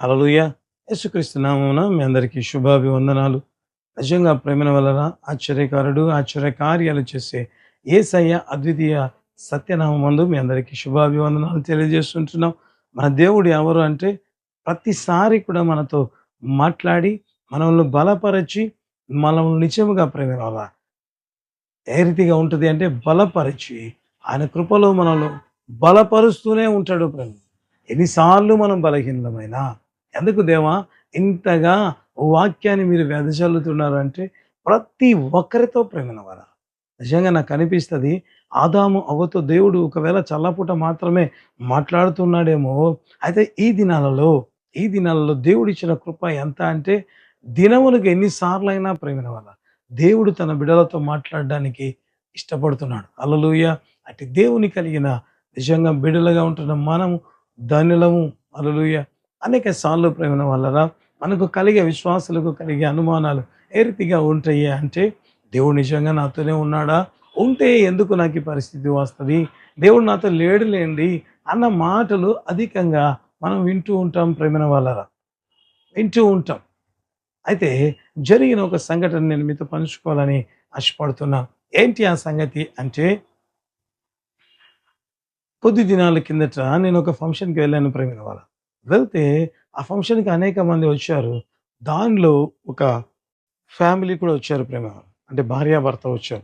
అలలుయ యేసుక్రీస్తు నామమున మీ అందరికీ శుభాభివందనాలు. నిజంగా ప్రేమన వలన ఆశ్చర్యకారుడు ఆశ్చర్య కార్యాలు చేసే ఏసయ్య అద్వితీయ సత్యనామందు మీ అందరికీ శుభాభివందనాలు తెలియజేస్తుంటున్నాం. మన దేవుడు ఎవరు అంటే ప్రతిసారి కూడా మనతో మాట్లాడి మనల్ని బలపరచి మనల్ని నిజముగా ప్రేమ వల్ల ఏ రీతిగా ఉంటుంది అంటే బలపరిచి ఆయన కృపలో మనల్ని బలపరుస్తూనే ఉంటాడు ప్రేమ. ఎన్నిసార్లు మనం బలహీనమైనా ఎందుకు దేవా? ఇంతగా వాక్యాన్ని మీరు వెదజల్లుతున్నారు ప్రతి ఒక్కరితో ప్రేమన వర. నిజంగా నాకు అనిపిస్తుంది ఆదాము అవ్వతో దేవుడు ఒకవేళ చల్లపూట మాత్రమే మాట్లాడుతున్నాడేమో అయితే ఈ దినాలలో ఈ దినాలలో దేవుడు ఇచ్చిన కృప ఎంత అంటే దినములకు ఎన్నిసార్లు అయినా ప్రేమన వల్ల దేవుడు తన బిడలతో మాట్లాడడానికి ఇష్టపడుతున్నాడు. అలలుయ అటు దేవుని కలిగిన నిజంగా బిడలుగా ఉంటున్న మనము ధనులము అలలుయ అనేక సార్లు ప్రేమ వలన మనకు కలిగే విశ్వాసాలకు కలిగే అనుమానాలు ఏ రీతిగా ఉంటాయి అంటే దేవుడు నిజంగా నాతోనే ఉన్నాడా? ఉంటే ఎందుకు నాకు ఈ పరిస్థితి వస్తుంది? దేవుడు నాతో లేడులేండి అన్న మాటలు అధికంగా మనం వింటూ ఉంటాం ప్రేమన వలన వింటూ ఉంటాం. అయితే జరిగిన ఒక సంఘటన నేను మీతో పంచుకోవాలని ఆశపడుతున్నా. ఏంటి ఆ సంగతి అంటే కొద్ది దినాల కిందట నేను ఒక ఫంక్షన్కి వెళ్ళాను ప్రేమిన వాళ్ళ. వెళ్తే ఆ ఫంక్షన్కి అనేక మంది వచ్చారు. దానిలో ఒక ఫ్యామిలీ కూడా వచ్చారు ప్రేమ. అంటే భార్యాభర్త వచ్చారు.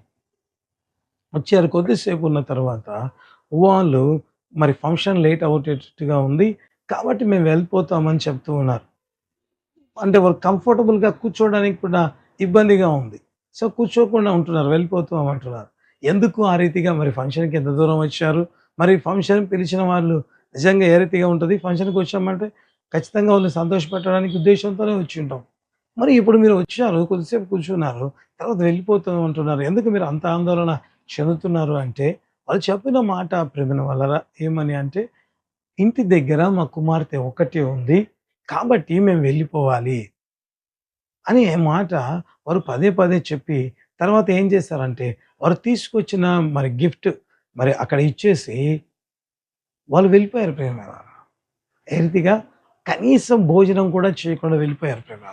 వచ్చారు కొద్దిసేపు ఉన్న తర్వాత వాళ్ళు మరి ఫంక్షన్ లేట్ అవుతేటట్టుగా ఉంది కాబట్టి మేము వెళ్ళిపోతామని చెప్తూ ఉన్నారు. అంటే వాళ్ళు కంఫర్టబుల్గా కూర్చోవడానికి కూడా ఇబ్బందిగా ఉంది. సో కూర్చోకుండా ఉంటున్నారు వెళ్ళిపోతాం అంటున్నారు. ఎందుకు ఆ రీతిగా మరి ఫంక్షన్కి ఎంత దూరం వచ్చారు? మరి ఫంక్షన్ పిలిచిన వాళ్ళు నిజంగా ఏ రీతిగా ఉంటుంది? ఫంక్షన్కి వచ్చామంటే ఖచ్చితంగా వాళ్ళు సంతోషపెట్టడానికి ఉద్దేశంతోనే వచ్చి ఉంటాం. మరి ఇప్పుడు మీరు వచ్చారు కొద్దిసేపు కూర్చున్నారు తర్వాత వెళ్ళిపోతూ ఉంటున్నారు. ఎందుకు మీరు అంత ఆందోళన చెందుతున్నారు అంటే వాళ్ళు చెప్పిన మాట ప్రేమిన వల్ల ఏమని అంటే ఇంటి దగ్గర మా కుమార్తె ఒకటే ఉంది కాబట్టి మేము వెళ్ళిపోవాలి అనే మాట వారు పదే పదే చెప్పి తర్వాత ఏం చేశారంటే వారు తీసుకొచ్చిన మరి గిఫ్ట్ మరి అక్కడ ఇచ్చేసి వాళ్ళు వెళ్ళిపోయారు ప్రేమ ఏ రీతిగా కనీసం భోజనం కూడా చేయకుండా వెళ్ళిపోయారు ప్రేమ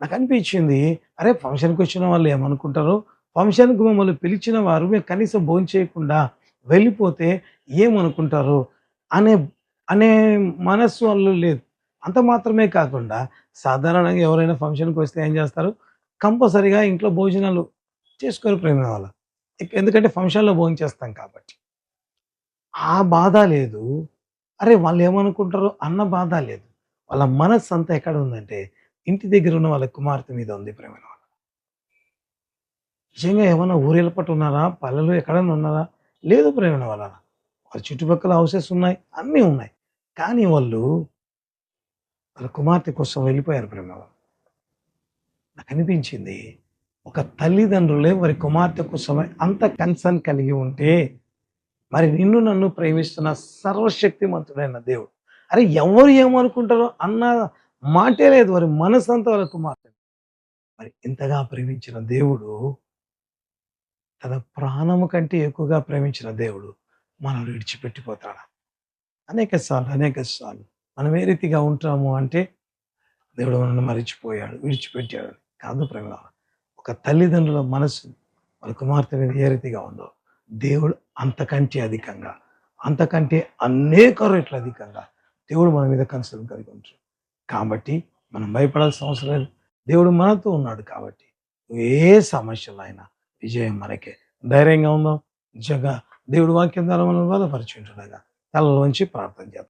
నాకు అనిపించింది అరే ఫంక్షన్కి వచ్చిన వాళ్ళు ఏమనుకుంటారు ఫంక్షన్కి మమ్మల్ని పిలిచిన వారు మేము కనీసం భోజనం చేయకుండా వెళ్ళిపోతే ఏమనుకుంటారు అనే అనే మనస్సు వాళ్ళు లేదు. అంత మాత్రమే కాకుండా సాధారణంగా ఎవరైనా ఫంక్షన్కి వస్తే ఏం చేస్తారు? కంపల్సరిగా ఇంట్లో భోజనాలు చేసుకోరు ప్రేమ వాళ్ళ ఎందుకంటే ఫంక్షన్లో భోజనం చేస్తాం కాబట్టి. ఆ బాధ లేదు. అరే వాళ్ళు ఏమనుకుంటారో అన్న బాధ లేదు. వాళ్ళ మనస్సు అంతా ఎక్కడ ఉందంటే ఇంటి దగ్గర ఉన్న వాళ్ళ కుమార్తె మీద ఉంది ప్రేమ వాళ్ళ నిజంగా ఏమైనా ఊరెళ్ళపట్టు ఉన్నారా? పల్లెలు ఎక్కడైనా ఉన్నారా? లేదు ప్రేమ వాళ్ళ. వాళ్ళ చుట్టుపక్కల హౌసెస్ ఉన్నాయి అన్నీ ఉన్నాయి. కానీ వాళ్ళు వాళ్ళ కుమార్తె కోసం వెళ్ళిపోయారు ప్రేమ నాకు అనిపించింది ఒక తల్లిదండ్రులే వారి కుమార్తె కోసమే అంత కన్సర్న్ కలిగి ఉంటే మరి నిన్ను నన్ను ప్రేమిస్తున్న సర్వశక్తిమంతుడైన దేవుడు. అరే ఎవరు ఏమనుకుంటారో అన్న మాటే లేదు వారి మనసు అంతవరకు వాళ్ళ కుమార్తె. మరి ఇంతగా ప్రేమించిన దేవుడు తన ప్రాణము కంటే ఎక్కువగా ప్రేమించిన దేవుడు మనం విడిచిపెట్టిపోతాడా? అనేక సార్లు అనేక సార్లు. మనం ఏ రీతిగా ఉంటాము అంటే దేవుడు మనల్ని మరిచిపోయాడు విడిచిపెట్టాడు కాదు ప్రేమ ఒక తల్లిదండ్రుల మనసు వాళ్ళ కుమార్తె మీద ఏ రీతిగా ఉందో దేవుడు అంతకంటే అధికంగా అంతకంటే అనేక రెట్లు అధికంగా దేవుడు మన మీద కన్సర్న్ కలిగి ఉంటాడు కాబట్టి మనం భయపడాల్సిన అవసరం లేదు. దేవుడు మనతో ఉన్నాడు కాబట్టి ఏ సమస్యలు అయినా విజయం మనకే. ధైర్యంగా ఉందాం. నిజంగా దేవుడు వాక్యం ద్వారా మనం బలపరిచి తలలోంచి ప్రార్థన చేద్దాం.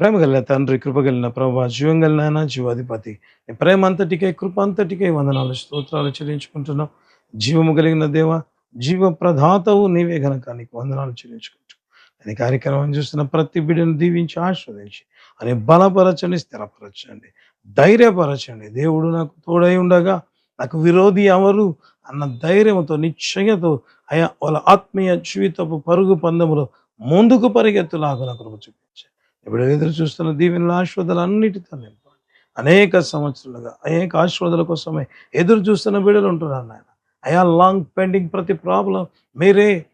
ప్రేమ కలిగిన తండ్రి కృప కలిగిన ప్రభా జీవం కలిగిన జీవాధిపతి ప్రేమ అంతటికే కృప అంతటికే వందనాలు స్తోత్రాలు చెల్లించుకుంటున్నాం. జీవము కలిగిన దేవ జీవ ప్రధాతవు నీవే గనక నీకు వందనాలు చెల్లించుకుంటూ. అని కార్యక్రమం చూస్తున్న ప్రతి బిడ్డను దీవించి ఆస్వాదించి అని బలపరచండి స్థిరపరచండి ధైర్యపరచండి. దేవుడు నాకు తోడై ఉండగా నాకు విరోధి ఎవరు అన్న ధైర్యంతో నిశ్చయతో అయా వాళ్ళ ఆత్మీయ జీవితపు పరుగు పందములో ముందుకు పరిగెత్తులాగా నాకు కృప చూపించాయి ఇప్పుడు ఎదురు చూస్తున్న దీవెనల ఆశ్వాదాలు అన్నిటితో నింపండి. అనేక సంవత్సరాలుగా అనేక ఆశ్వాదాల కోసమే ఎదురు చూస్తున్న బిడ్డలు ఉంటున్నారు నాయన. అయా లాంగ్ పెండింగ్ ప్రతి ప్రాబ్లం మీరే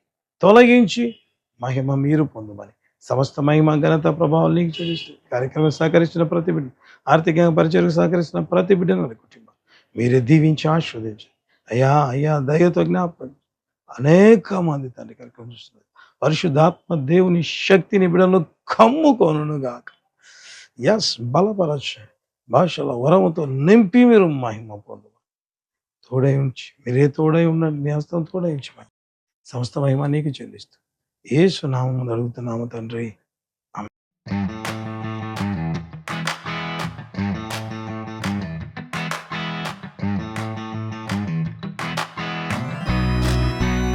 తొలగించి మహిమ మీరు పొందమని. సమస్త మహిమ ఘనత ప్రభావం నీకు చెల్లిస్తుంది కార్యక్రమం సహకరించిన ప్రతి బిడ్డ ఆర్థికంగా పరిచయకు సహకరిస్తున్న ప్రతి బిడ్డను వారి కుటుంబం. మీరే దీవించి ఆస్వాదించండి అయ్యా అయ్యా దయతో జ్ఞాపకం. అనేక మంది తండ్రి కార్యక్రమం చూస్తున్నారు. పరిశుద్ధాత్మ దేవుని శక్తిని బిడ్డలు కమ్ముకోను గాక ఎస్ బలపరచ భాషల వరముతో నింపి మీరు మహిమ పొందు తోడై ఉంచి మీరే తోడై ఉండండి నీ హస్తం తోడై ఉంచమని సమస్త మహిమ నీకు చెందిస్తూ. ఏ సునామం అడుగుతున్నాము తండ్రి.